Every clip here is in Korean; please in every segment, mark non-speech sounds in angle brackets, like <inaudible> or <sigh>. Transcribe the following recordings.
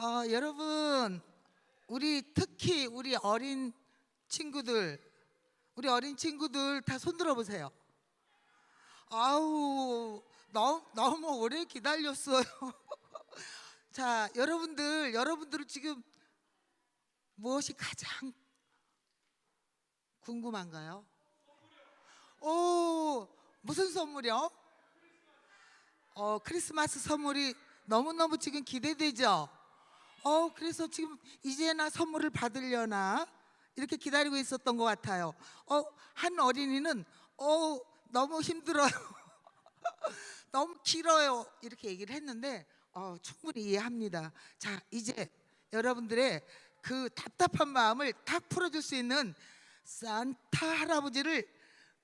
어, 여러분, 우리 특히 우리 어린 친구들, 우리 어린 친구들 다 손들어 보세요. 아우, 너무, 너무 오래 기다렸어요. <laughs> 자, 여러분들, 여러분들은 지금 무엇이 가장 궁금한가요? 오, 무슨 선물이요? 어, 크리스마스 선물이 너무너무 지금 기대되죠? 어, 그래서 지금 이제나 선물을 받으려나? 이렇게 기다리고 있었던 것 같아요. 어, 한 어린이는, 어, 너무 힘들어요. <laughs> 너무 길어요. 이렇게 얘기를 했는데, 어, 충분히 이해합니다. 자, 이제 여러분들의 그 답답한 마음을 탁 풀어줄 수 있는 산타 할아버지를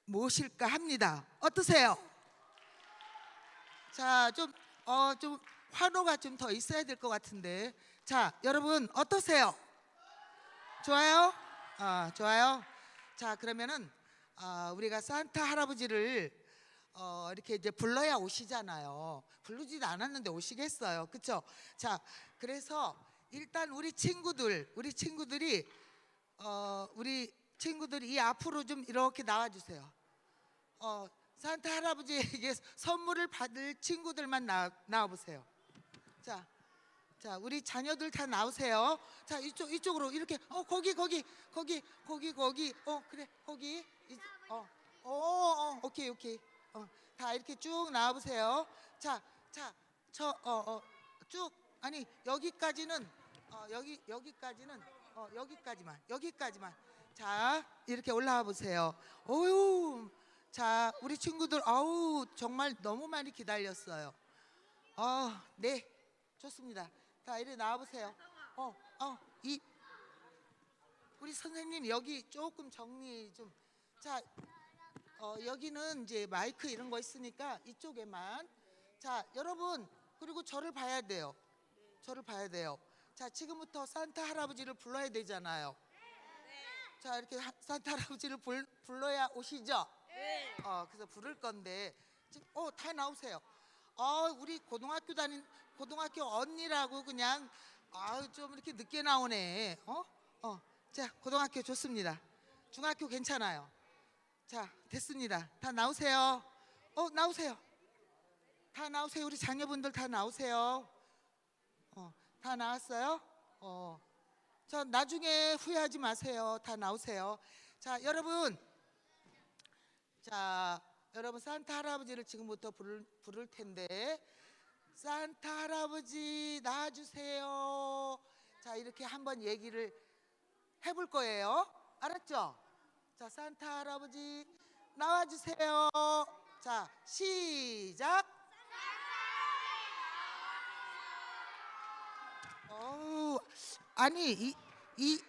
모실까 합니다. 어떠세요? 자, 좀, 어, 좀 환호가 좀 더 있어야 될 것 같은데. 자, 여러분 어떠세요? 좋아요? 아, 좋아요. 자, 그러면은 아, 우리가 산타 할아버지를 어, 이렇게 이제 불러야 오시잖아요. 부르지도 않았는데 오시겠어요. 그렇죠? 자, 그래서 일단 우리 친구들, 우리 친구들이 어, 우리 친구들이 이 앞으로 좀 이렇게 나와 주세요. 어, 산타 할아버지에게 선물을 받을 친구들만 나, 나와 보세요. 자, 자, 우리 자녀들 다 나오세요. 자, 이쪽 이쪽으로 이렇게 어 거기 거기 거기 거기 거기 어 그래 거기 이, 어, 어, 어, 오케이 오케이 어, 다 이렇게 쭉 나와 보세요. 자, 자, 저 어 어 쭉 아니 여기까지는 어 여기 여기까지는 어 여기까지만 여기까지만 자 이렇게 올라와 보세요. 어유 자 우리 친구들 아우 정말 너무 많이 기다렸어요. 아, 네. 좋습니다. 자, 이리 나와 보세요. 어, 어, 이 우리 선생님 여기 조금 정리 좀. 자, 어, 여기는 이제 마이크 이런 거 있으니까 이쪽에만. 자, 여러분 그리고 저를 봐야 돼요. 저를 봐야 돼요. 자, 지금부터 산타 할아버지를 불러야 되잖아요. 자, 이렇게 하- 산타 할아버지를 불, 불러야 오시죠? 어, 그래서 부를 건데, 지금 어, 다 나오세요. 어, 우리 고등학교 다닌 고등학교 언니라고 그냥 아, 좀 이렇게 늦게 나오네. 어? 어. 자, 고등학교 좋습니다. 중학교 괜찮아요. 자, 됐습니다. 다 나오세요. 어, 나오세요. 다 나오세요. 우리 자녀분들 다 나오세요. 어, 다 나왔어요? 어. 저 나중에 후회하지 마세요. 다 나오세요. 자, 여러분. 자, 여러분 산타 할아버지를 지금부터 부를, 부를 텐데 산타 할아버지 나와주세요. 자, 이렇게 한번 얘기를 해볼 거예요. 알았죠? 자, 산타 할아버지 나와주세요. 자, 시작. 어우, 아니 이, 이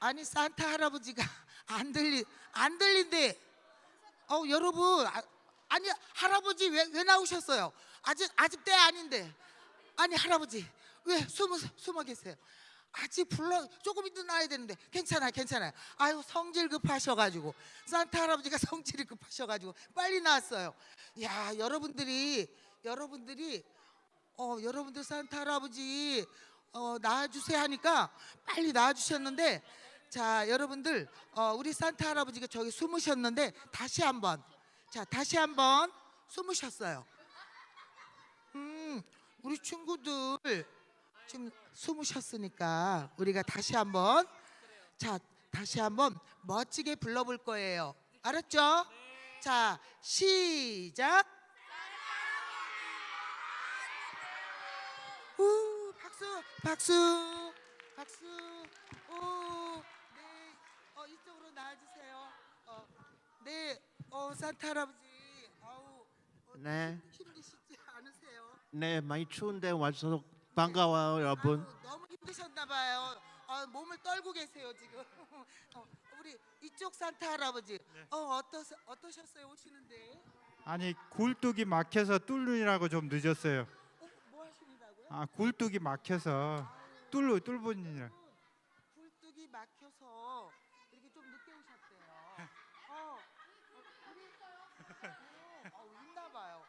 아니 산타 할아버지가 <laughs> 안 들리 안 들린대. 어 여러분 아, 아니 할아버지 왜, 왜 나오셨어요? 아직 아직 때 아닌데. 아니 할아버지 왜 숨어 숨어 계세요? 아직 불러 조금 이따 나야 되는데 괜찮아요 괜찮아요. 아유 성질 급하셔가지고 산타 할아버지가 <laughs> 성질이 급하셔가지고 빨리 나왔어요. 야 여러분들이 여러분들이 어 여러분들 산타 할아버지 어 나와주세요 하니까 빨리 나와주셨는데 자 여러분들 어 우리 산타 할아버지가 저기 숨으셨는데 다시 한번 자 다시 한번 숨으셨어요. 음 우리 친구들 지금 숨으셨으니까 우리가 다시 한번 자 다시 한번 멋지게 불러볼 거예요. 알았죠? 자 시작. 우 박수 박수 박수. 오네. 어, 이쪽으로 나와주세요. 어, 네어 산타 할아버지. 아우 어, 네. 않으세요? 네, 많이 추운데 와서 반가워요, 여러분. 아유, 너무 힘드셨나 봐요. 아, 몸을 떨고 계세요 지금. <laughs> 어, 우리 이쪽 산타 할아버지 어 어떠 어떠셨어요 오시는데? 아니 굴뚝이 막혀서 뚫느라고 좀 늦었어요. 어, 뭐 하시는다고요? 아 굴뚝이 막혀서 뚫로 뚫분이라. 굴뚝이 막혀서 이렇게 좀 늦게 오셨대요. 어, 어 그랬어요? 어, 어, 있나 봐요.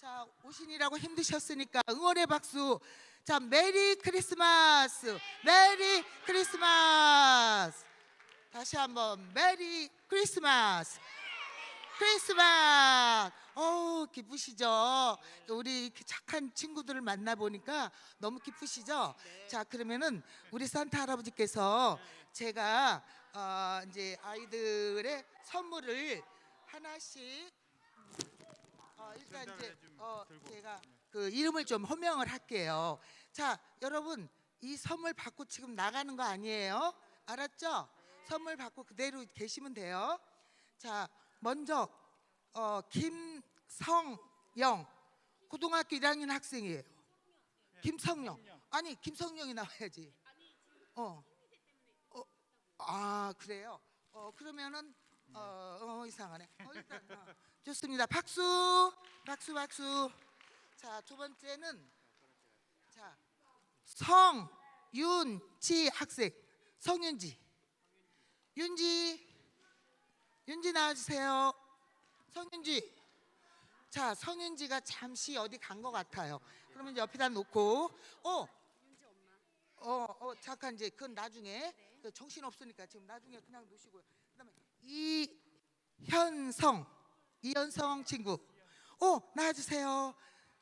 자, 오신이라고 힘드셨으니까 응원의 박수. 자 메리 크리스마스, 메리 크리스마스. 다시 한번 메리 크리스마스. 크리스마스. 어 기쁘시죠? 우리 이렇게 착한 친구들을 만나 보니까 너무 기쁘시죠? 자 그러면은 우리 산타 할아버지께서 제가 어, 이제 아이들의 선물을 하나씩 어, 일단 이제 어. 제가 그 이름을 좀 호명을 할게요. 자 여러분 이 선물 받고 지금 나가는 거 아니에요? 알았죠? 선물 받고 그대로 계시면 돼요. 자 먼저 어, 김성영 고등학교 1학년 학생이에요. 김성영 아니 김성영이 나와야지. 어. 어. 아 그래요. 어 그러면은 어, 어 이상하네. 어, 일단 어, 좋습니다. 박수, 박수, 박수. 자 두 번째는 자 성윤지 학생 성윤지 윤지 윤지 나와주세요. 성윤지. 자, 성윤지가 잠시 어디 간 것 같아요. 그러면 옆에다 놓고, 어, 어, 어, 잠깐 이제 그건 나중에 그 정신 없으니까 지금 나중에 그냥 놓으시고요. 그다음에 이현성, 이현성 친구, 어, 나와주세요.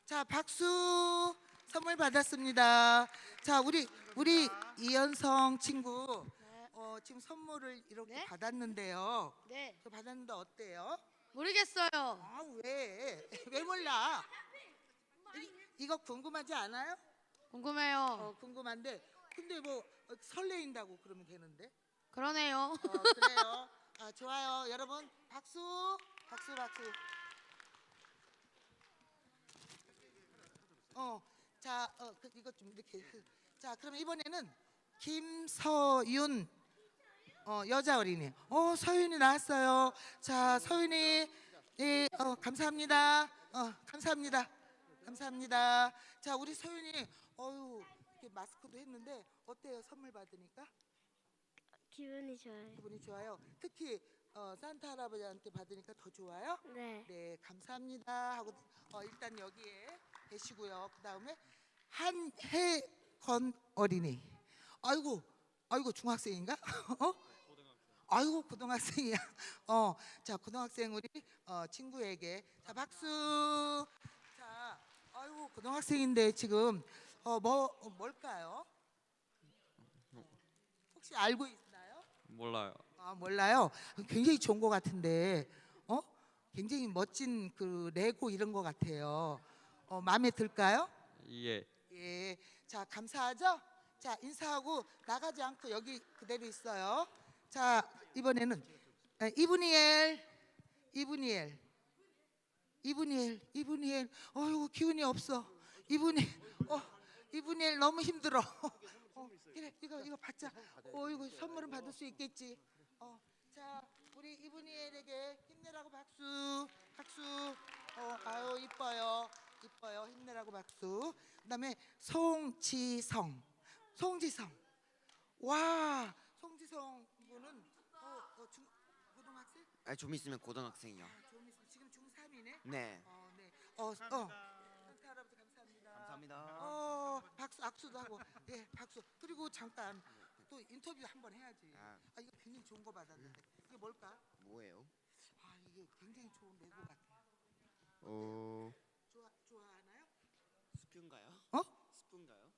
자, 박수 선물 받았습니다. 자, 우리 우리 이현성 친구, 어, 지금 선물을 이렇게 네? 받았는데요. 네. 저 받았는데 어때요? 모르겠어요. 아 왜? <laughs> 왜 몰라? 이, 이거 궁금하지 않아요? 궁금해요. 어 궁금한데 근데 뭐 어, 설레인다고 그러면 되는데? 그러네요. 어 그래요. 아 좋아요. 여러분 박수 박수 박수. 어 자 어, 그, 이거 좀 이렇게 자 그럼 이번에는 김서윤 어 여자 어린이. 어 서윤이 나왔어요. 자 서윤이 예, 어 감사합니다. 어 감사합니다. 감사합니다. 자 우리 서윤이 어유 이렇게 마스크도 했는데 어때요 선물 받으니까 기분이 좋아요. 기분이 좋아요. 특히 어, 산타 할아버지한테 받으니까 더 좋아요. 네. 네 감사합니다 하고 어, 일단 여기에 계시고요. 그 다음에 한혜건 어린이. 아이고 아이고 중학생인가? <laughs> 어? 아이고 고등학생이야. <laughs> 어, 자 고등학생 우리 어, 친구에게 자 박수. 자, 아이고 고등학생인데 지금 어 뭐 어, 뭘까요? 혹시 알고 있나요? 몰라요. 아 몰라요. 굉장히 좋은 것 같은데, 어? 굉장히 멋진 그 레고 이런 것 같아요. 어 마음에 들까요? 예. 예. 자 감사하죠. 자 인사하고 나가지 않고 여기 그대로 있어요. 자 이번에는 에, 이브니엘, 이브니엘, 이브니엘, 이브니엘. 어이구 기운이 없어. 이브니, 어 이브니엘 너무 힘들어. <laughs> 어 그래 이거 이거 받자. 어이구 선물은 받을 수 있겠지. 이브니엘에게 힘내라고 박수, 박수. 어 아유 이뻐요, 이뻐요. 힘내라고 박수. 그다음에 송지성, 송지성. 와, 송지성 분은 어, 어 중, 고등학생? 아, 좀 있으면 고등학생이요. 아, 좀 있으면 지금 중3이네. 네. 어, 네. 어, 어. 산타 할아버지 감사합니다. 감사합니다. 어, 박수 악수도 하고. 예, 박수. 그리고 잠깐 또 인터뷰 한 번 해야지. 아, 아, 이거 굉장히 좋은 거 받았는데. 이게 뭘까? 뭐예요? 아, 이게 굉장히 좋은 레고 같아. 어, 좋아 좋아하나요? 스푼가요? 어? 스푼가요?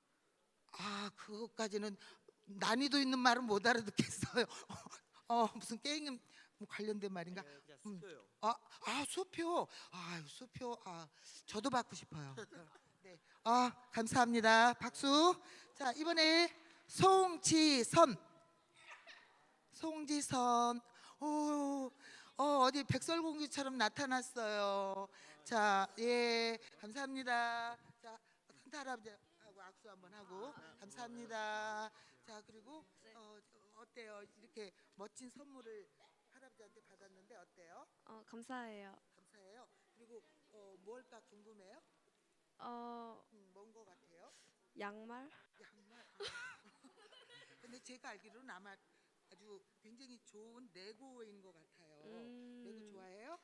아, 그것까지는 난이도 있는 말은 못 알아듣겠어요. 어, 무슨 게임 관련된 말인가? 네, 그냥 음. 아, 아 수표. 아, 수표. 아, 저도 받고 싶어요. <laughs> 네. 아, 감사합니다. 박수. 자, 이번에 송지선. 송지선. 오, 어, 어디 백설공주처럼 나타났어요. 자, 예, 감사합니다. 자, 산타 할아버지하고 악수 한번 하고 감사합니다. 자, 그리고 어, 어때요? 이렇게 멋진 선물을 할아버지한테 받았는데 어때요? 어, 감사해요. 감사해요. 그리고 어, 뭘까 궁금해요? 어, 음, 뭔거 같아요? 양말? 양말. 아. 근데 제가 알기로는 아마 아주 굉장히 좋은 레고인 것 같아요. 음. 레고 좋아해요?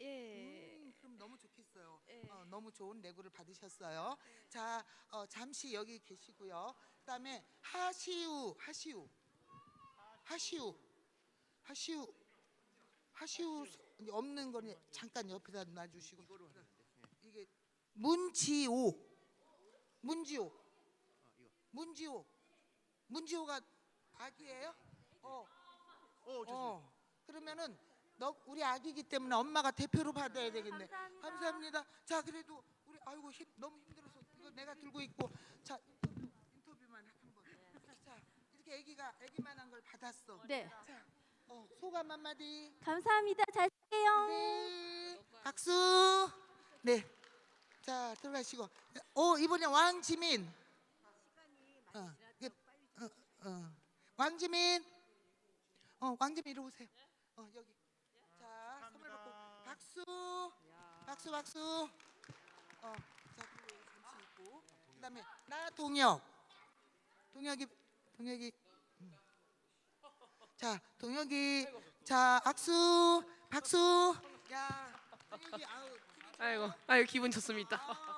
예. 음, 그럼 너무 좋겠어요. 예. 어, 너무 좋은 레고를 받으셨어요. 자, 어, 잠시 여기 계시고요. 그다음에 하시우, 하시우, 하시우, 하시우, 하시우 소- 없는 거는 잠깐 옆에다 놔주시고 이게 문지오, 문지오, 문지오, 문지오가 아기예요? 어, 어. 그러면은 너 우리 아기기 때문에 엄마가 대표로 받아야 되겠네. 감사합니다. 자, 그래도 우리 아이고 힘, 너무 힘들어서 이거 내가 들고 있고 자 인터뷰 인터뷰만 한 번. 자, 이렇게 아기가 아기만한 걸 받았어. 네. 자, 어, 소감 한마디. 감사합니다. 잘 쓸게요. 네. 박수. 네. 자, 들어가시고. 오, 이번에 왕지민. 어, 어, 어. 왕지민. 어, 왕지민 이리 오세요. 어, 여기. 자, 선물 받고 박수. 박수 박수. 어, 자, 그리고 여기 잠시 있고. 그다음에 나 동혁. 동혁이 동혁이 음. 자, 동혁이 자, 악수. 박수. 야, 동혁이 아우 아이고, 아유 기분 좋습니다. 아,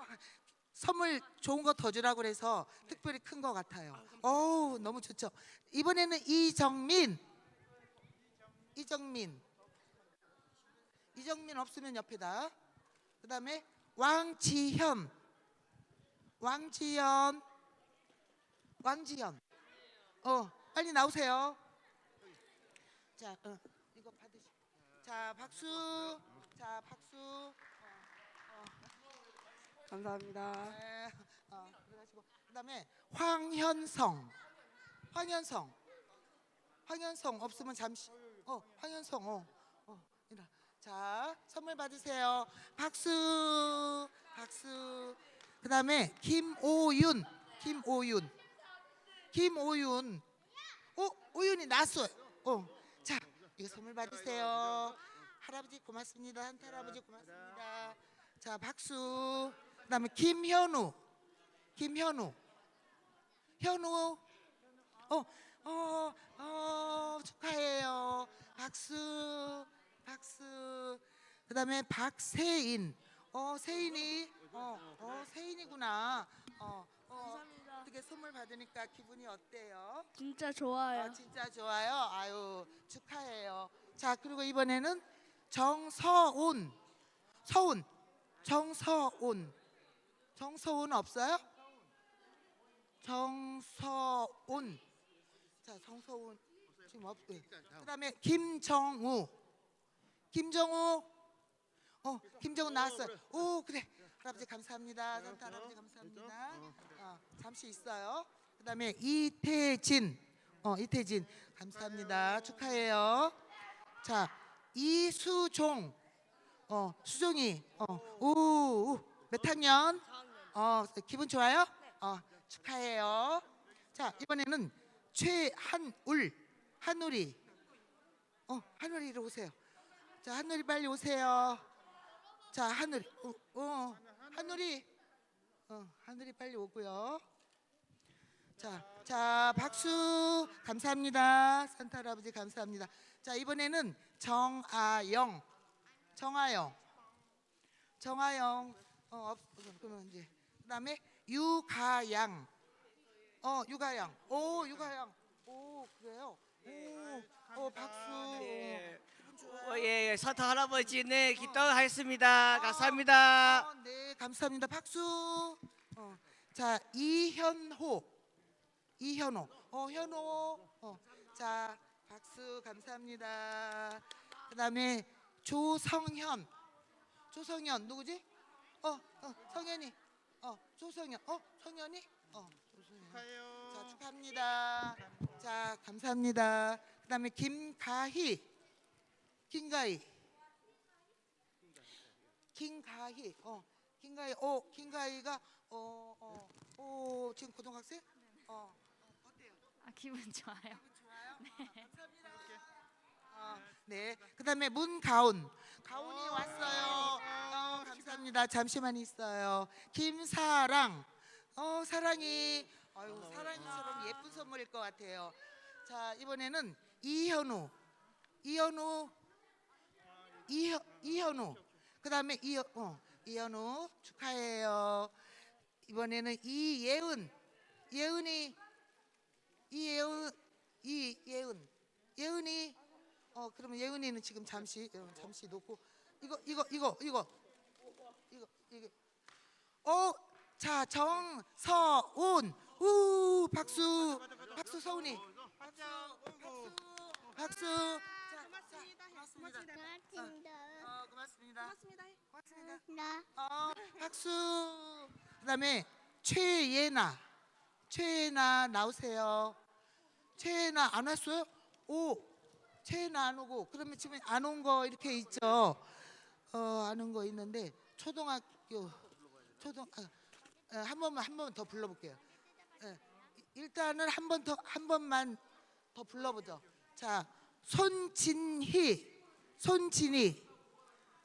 선물 좋은 거 더 주라고 그래서 특별히 큰 거 같아요. 어우 너무 좋죠. 이번에는 이정민, 이정민, 이정민 없으면 옆에다. 그다음에 왕지현, 왕지현, 왕지현. 어 빨리 나오세요. 자, 어, 이거 받으시. 자 박수. 자 박수. 감사합니다. 네, 어, 그다음에 황현성, 황현성, 황현성 없으면 잠시, 어, 황현성, 어, 어. 자, 선물 받으세요. 박수, 박수. 그다음에 김오윤, 김오윤, 김오윤. 어, 오윤이 났어요. 어, 자, 이거 선물 받으세요. 할아버지 고맙습니다. 한태 할아버지 고맙습니다. 자, 박수. 그다음에 김현우, 김현우, 현우, 어, 어, 어, 축하해요. 박수, 박수. 그다음에 박세인, 어, 세인이, 어, 어, 세인이구나. 어, 어, 어떻게 선물 받으니까 기분이 어때요? 진짜 좋아요. 아, 진짜 좋아요. 아유 축하해요. 자 그리고 이번에는 정서온, 서운, 정서온, 정서온 없어요? 정서온. 자 정서온 지금 없. 네. 그다음에 김정우, 김정우. 어 김정우 나왔어요. 오 그래. 할아버지 감사합니다. 산타 할아버지 감사합니다. 어, 잠시 있어요. 그다음에 이태진, 어 이태진 감사합니다. 축하해요. 자 이수종, 어 수종이, 어 오 몇 학년? 어 기분 좋아요? 어 축하해요. 자 이번에는 최한울, 한울이, 어 한울이 이리 오세요. 자 한울이 빨리 오세요. 자 하늘, 어, 어 하늘이, 어 하늘이 빨리 오고요. 자, 자 박수 감사합니다. 산타 할아버지 감사합니다. 자 이번에는 정아영, 정아영, 정아영. 어 없, 그러면 이제 그다음에 유가양, 어 유가양, 오 유가양, 오 그래요. 오, 어 박수. 어, 예, 예, 사타 할아버지 네 기도하겠습니다. 감사합니다. 어, 네, 감사합니다. 박수. 어, 자, 이현호. 이현호. 어, 현호. 어, 자, 박수 감사합니다. 그다음에 조성현. 조성현 누구지? 어, 어, 성현이. 어, 조성현. 어, 성현이? 어, 조성현. 자, 축하합니다. 자, 감사합니다. 그다음에 김가희. 김가희. 김가희. 어, 김가희. 어, 김가희가 어, 어, 어, 지금 고등학생? 어, 어, 어때요? 아, 기분 좋아요. 좋아요? 감사합니다. 어, 네. 그다음에 문가온. 가온이 왔어요. 어, 감사합니다. 잠시만 있어요. 김사랑. 어, 사랑이. 아유, 사랑이처럼 예쁜 선물일 것 같아요. 자, 이번에는 이현우. 이현우. 이현 이현우. 그다음에 이어 어, 이현우 축하해요. 이번에는 이예은 예은이 이예은 예은이 어 그러면 예은이는 지금 잠시 어, 잠시 놓고. 이거 이거 이거 이거. 이거 이게. 어자 정서운. 우 박수. 박수 서운이. 박수 박수. 박수 자, 고맙습니다. 고맙습니다. 고맙습니다. 어 고맙습니다. 고맙습니다. 고맙습니다. 나 어 박수. 그다음에 최예나. 최예나 나오세요. 최예나 안 왔어요? 오 최예나 안 오고 그러면 지금 안 온 거 이렇게 있죠? 어 안 온 거 있는데 초등학교 초등 아, 아, 한 번만 한 번 더 불러볼게요. 예, 일단은 한 번 더 한 번만 더 불러보죠. 자 손진희 손진희.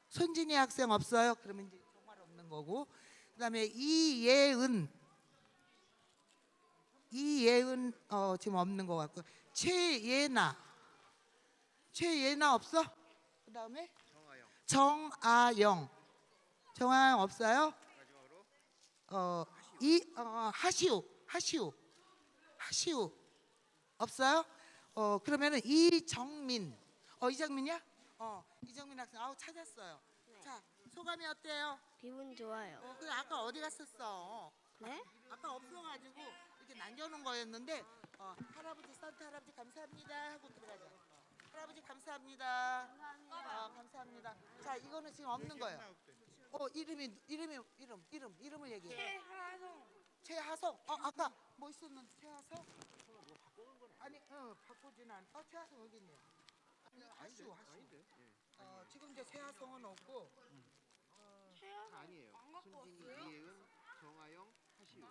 손진희 학생 없어요? 그러면 이제 정말 없는 거고. 그다음에 이예은. 이예은 어 지금 없는 것 같고. 최예나 최예나 없어? 그 다음에 정아영 정아영 없어요? 어 이 어, 하시우 하시우 하시우 없어요? 어 그러면은 이정민 어 이정민이야? 어 이정민 학생 아우 찾았어요. 자 소감이 어때요? 기분 좋아요. 어, 그 아까 어디 갔었어? 네? 아까 없어가지고 이렇게 남겨놓은 거였는데 어, 할아버지 산타 할아버지 감사합니다 하고 들어가자. 할아버지 감사합니다. 감사합니다. 어, 감사합니다. 자 이거는 지금 없는 거예요. 어 이름이 이름이 이름 이름 이름을 얘기해. 최하성. 최하성. 어 아까 뭐 있었는데 최하성? 아니 어 바꾸진 않. 어 최하성 여기 있네요. 아니 하시오 하시오. 어 지금 이제 최하성은 없고 아니에요. 손진이, 이예은, 정아영, 하시우.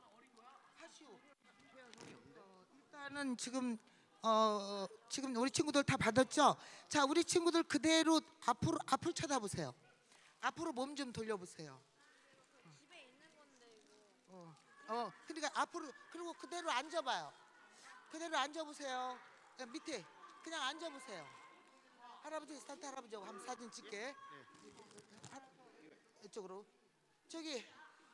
하시오. 어, 일단은 지금 어 지금 우리 친구들 다 받았죠? 자, 우리 친구들 그대로 앞으로 앞을 쳐다보세요. 앞으로 몸 좀 돌려보세요. 집에 있는 건데 이거. 어, 어, 그러니까 앞으로 그리고 그대로 앉아봐요. 그대로 앉아보세요. 야, 밑에 그냥 앉아보세요. 할아버지 산타 할아버지하고 한번 사진 찍게. 하- 이쪽으로. 저기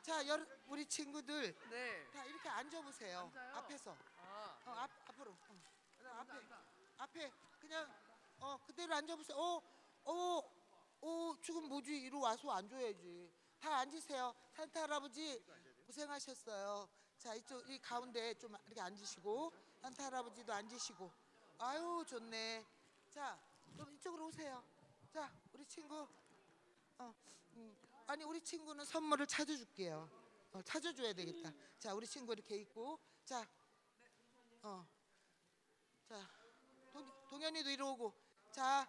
자, 여러, 우리 친구들 네. 다 이렇게 앉아보세요. 앞에서. 어, 앞 앞으로. 어. 앞에 앞에 그냥 어 그대로 앉아보세요. 어, 어, 어 지금 뭐지? 이리 와서 앉아야지. 다 앉으세요. 산타 할아버지 고생하셨어요. 자 이쪽 이 가운데 좀 이렇게 앉으시고 산타 할아버지도 앉으시고. 아유 좋네. 자 그럼 이쪽으로 오세요. 자 우리 친구. 어, 음. 아니 우리 친구는 선물을 찾아줄게요. 어, 찾아줘야 되겠다. 자, 우리 친구 이렇게 있고, 자, 어, 자, 동, 동현이도 이러고, 자,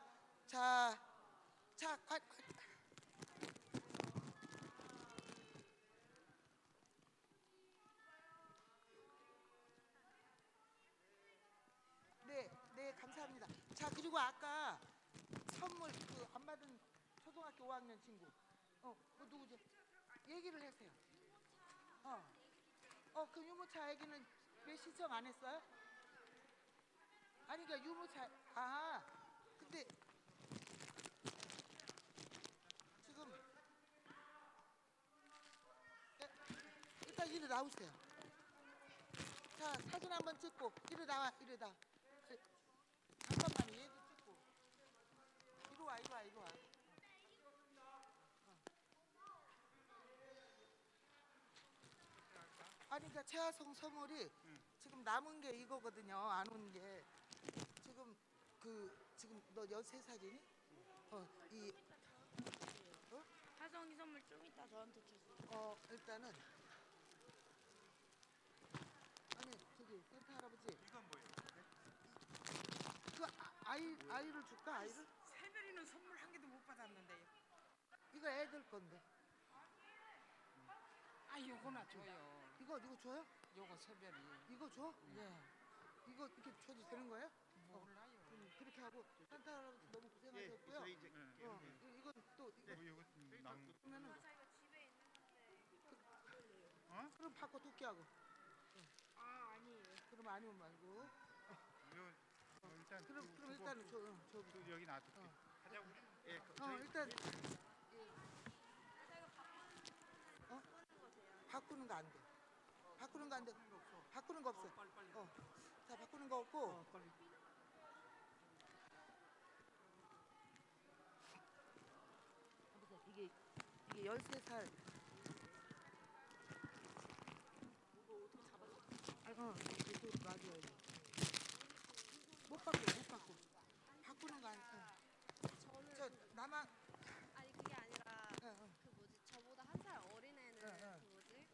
자, 자, 아, 아. 네, 네, 감사합니다. 자, 그리고 아까 선물 그 안 받은 초등학교 5학년 친구, 어, 그 누구지? 얘기를 하세요. 어. 어, 그 유모차 얘기는 왜 신청 안 했어요? 아니, 그러니까 유모차, 아, 근데 지금 에, 일단 이리 나오세요. 자, 사진 한번 찍고 이리 나와, 이리 나. 에, 잠깐만, 얘도 찍고. 이리 와, 이리 와, 이리 와. 아니 그러니까 최하성 선물이 지금 남은 게 이거거든요. 안 온 게 지금 그 지금 너 연세 사진이 어이 하성이 선물 좀 이따 저한테 주세요. 어 일단은 아니 저기 센터 할아버지 이건 뭐예요? 그 아- 아이 아이를 줄까 아이를 새별이는 선물 한 개도 못 받았는데. 이거 애들 건데 아, 요거나 줘요. 이거 이거 줘요? 요거 새별이. 이거 줘? 예. 이거 이렇게 줘도 되는 거예요? 하고 산타 할아버지 너무 고생하셨고요. 저희 이제 네. 어, 이- 이건 또 예. 이거 이거 남 그러면은 저희가 집에 있는 건데. 어? 그럼 바꿔 토끼하고. 어. 아 아니에요. 그럼 아니면 말고. 어. 어, 일단 그럼 그 그럼 그, 일단은 그, 저, 저 여기 놔둘게. 어. 가자 우리. 예. 어 저희, 일단. 예. 바꾸는 거세요. 바꾸는 거 안 돼. 바꾸는 거 안 돼. 바꾸는 거 없어. 자 바꾸는 거 없고 빨리 이게 13살. 아이고, 이거 놔줘야지. 못 바꿔, 못 바꿔. 바꾸는 거안 돼. 저 나만 아니 그게 아니라 어, 어. 그 뭐지 저보다 한 살 어린 애는 네, 네. 그 뭐지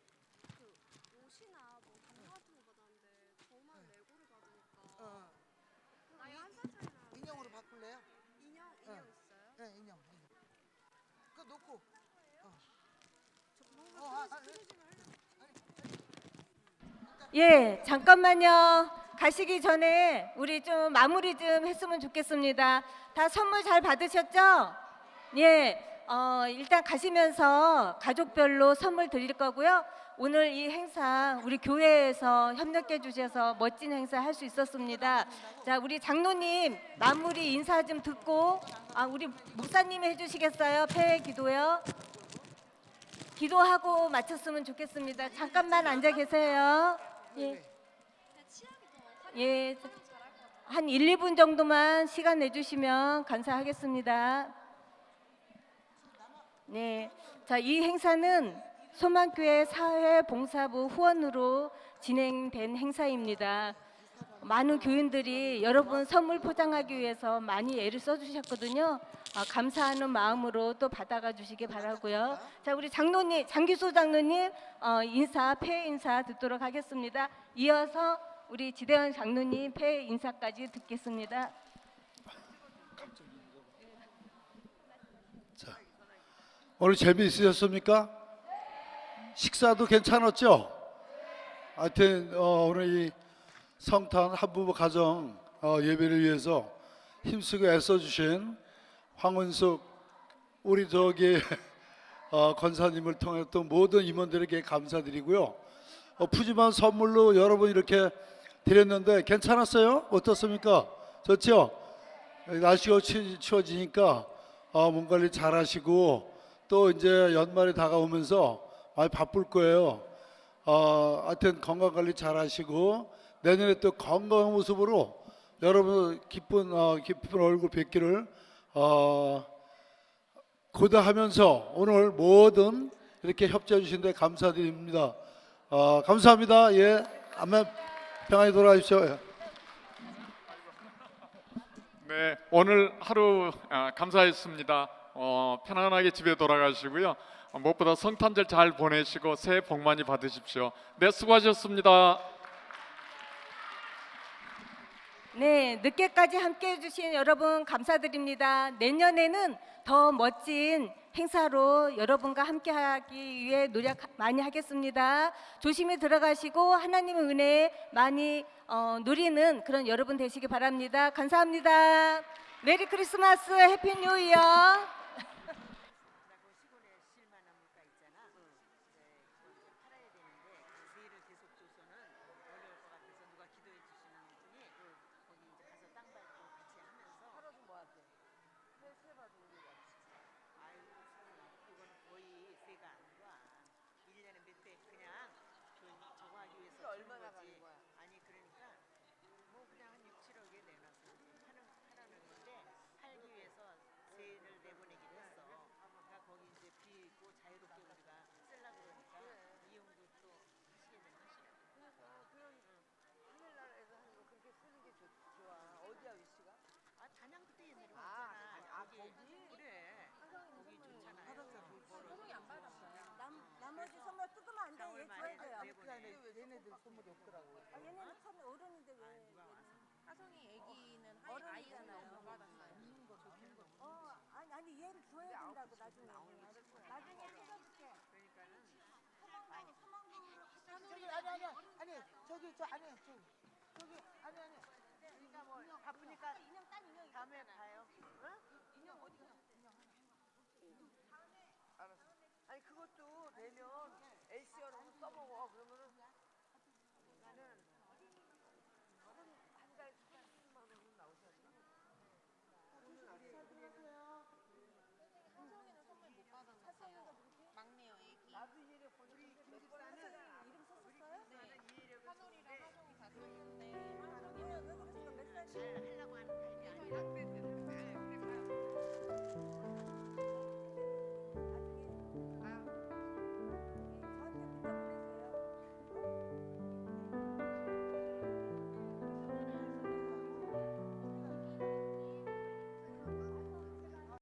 그 옷이나 뭐 돈과 같은 거 받았는데 저만 레고를 받으니까 어. 나이 한살 차이 나는데 인형으로 바꿀래요? 인형 어. 인형 있어요? 네, 인형. 인형. 그거 놓고. 저 뭔가 어, 아, 아, 쓰레기만 하려고 예, 잠깐만요. 가시기 전에 우리 좀 마무리 좀 했으면 좋겠습니다. 다 선물 잘 받으셨죠? 예, 어, 일단 가시면서 가족별로 선물 드릴 거고요. 오늘 이 행사 우리 교회에서 협력해 주셔서 멋진 행사 할 수 있었습니다. 자, 우리 장로님 마무리 인사 좀 듣고 아, 우리 목사님이 해주시겠어요? 폐 기도요. 기도하고 마쳤으면 좋겠습니다. 잠깐만 앉아 계세요. 예. 더 예. 한 1, 2분 정도만 시간 내주시면 감사하겠습니다. 네. 자, 이 행사는 소망교회 사회봉사부 후원으로 진행된 행사입니다. 많은 교인들이 여러분 선물 포장하기 위해서 많이 애를 써주셨거든요. 아, 감사하는 마음으로 또 받아가 주시기 바라고요. 자, 우리 장로님, 장기수 장로님 어, 인사, 폐 인사 듣도록 하겠습니다. 이어서 우리 지대원 장로님 폐 인사까지 듣겠습니다. 오늘 재미있으셨습니까? 식사도 괜찮았죠? 하여튼 어, 오늘 이 성탄 한부모 가정 어, 예배를 위해서 힘쓰고 애써주신 황은숙 우리 저기 <laughs> 어, 권사님을 통해 또 모든 임원들에게 감사드리고요. 어, 푸짐한 선물로 여러분 이렇게 드렸는데 괜찮았어요? 어떻습니까? 좋죠? 날씨가 추- 추워지니까 어, 몸 관리 잘 하시고 또 이제 연말이 다가오면서 많이 바쁠 거예요. 어, 하여튼 건강 관리 잘 하시고 내년에 또 건강한 모습으로 여러분 기쁜 어, 기쁜 얼굴 뵙기를 어, 고대하면서 오늘 모든 이렇게 협조해 주신 데 감사드립니다. 어, 감사합니다. 예. 아멘. 평안히 돌아가십시오. 예. 네, 오늘 하루 아, 감사했습니다. 어, 편안하게 집에 돌아가시고요. 어, 무엇보다 성탄절 잘 보내시고 새해 복 많이 받으십시오. 네, 수고하셨습니다. 네, 늦게까지 함께 해주신 여러분 감사드립니다. 내년에는 더 멋진 행사로 여러분과 함께 하기 위해 노력 많이 하겠습니다. 조심히 들어가시고 하나님의 은혜 많이 어, 누리는 그런 여러분 되시기 바랍니다. 감사합니다. 메리 크리스마스, 해피 뉴 이어. 얼마나 가는 거야? 아니 그러니까 뭐 그냥 한 6, 7억에 내놔서 하는 하라는 건데 팔기 위해서 세를 내보내기로 했어. 그러니까 거기 이제 비고 자유롭게 우리가 쓰려 그러니까 이용도 또 하시게 되면 하시라고. 하늘나라에서 하는 거 그렇게 쓰는 게 좋, 좋아. 어디야 위치가? 아 단양 그때 옛날에 아, 왔잖아. 아, 거기. 거기? 그래. 거기 좋잖아. 소송이 안 받았어요. 나머지 선물 뜯으면 안 돼. 얘 줘야 얘네, 얘네들 선물이 없더라고. 얘는 참 어른인데 왜? 하성이 애기는 하이, 아이잖아요. 받았어요. 어, 아니 아니 얘를 줘야 된다고 나중에. 나중에 뜯어줄게. <laughs> 저기 아니 아니 아니 저기 저 아니 저기 저기 아니 아니 그러니까 뭐 바쁘니까 다음에 봐요. 아니 그것도 내면 yeah.